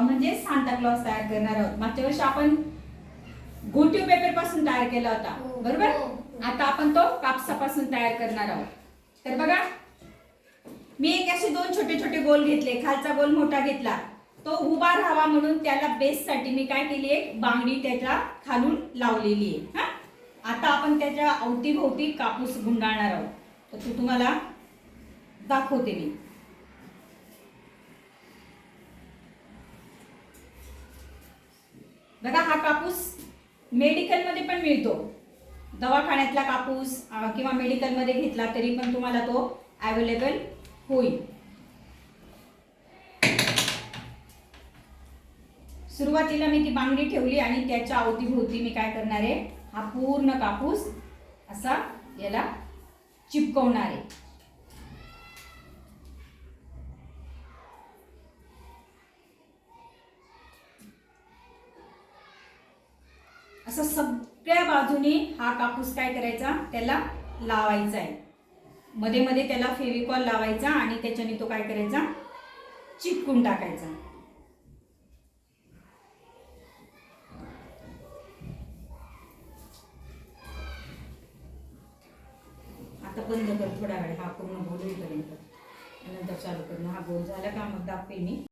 म्हणजे Santa Claus तयार करणार आहोत. मागच्या वर्षी आपण गोटीव पेपरपासून तयार केला होता. हो. बरोबर? हो. आता आपण तो कापसापासून तयार करणार आहोत. तर बघा मी एक असे दोन छोटे छोटे गोल घेतले. खालचा गोल मोठा घेतला. तो उभा राहावा म्हणून त्याला बेस साठी मी काय केली एक? बांगडी त्याच्या खालून लावलेली आहे. हा? आता आपण त्याच्या अवतीभोवती कापूस गुंडाळणार आहोत. तर तो तुम्हाला दाखवते मी. बघा हा कापूस मेडिकलमध्ये पण मिळतो. दवाखान्यातला कापूस किंवा मेडिकलमध्ये घेतला तरी पण तुम्हाला तो अवेलेबल होईल. सुरुवातीला मी ती बांगडी ठेवली आणि त्याच्या अवतीभोवती मी काय करणार आहे हा पूर्ण कापूस असा याला चिपकवणार आहे. असं सगळ्या बाजूने हा कापूस काय करायचा? त्याला लावायचा आहे. मध्ये मध्ये त्याला फेविकॉल लावायचा आणि त्याच्याने तो काय करायचा? चिपकून टाकायचा. आता बंद कर थोडा वेळ. हा पूर्ण गोल होईपर्यंत. नंतर चालू करणं. हा गोल झाला का मग दाखवे मी.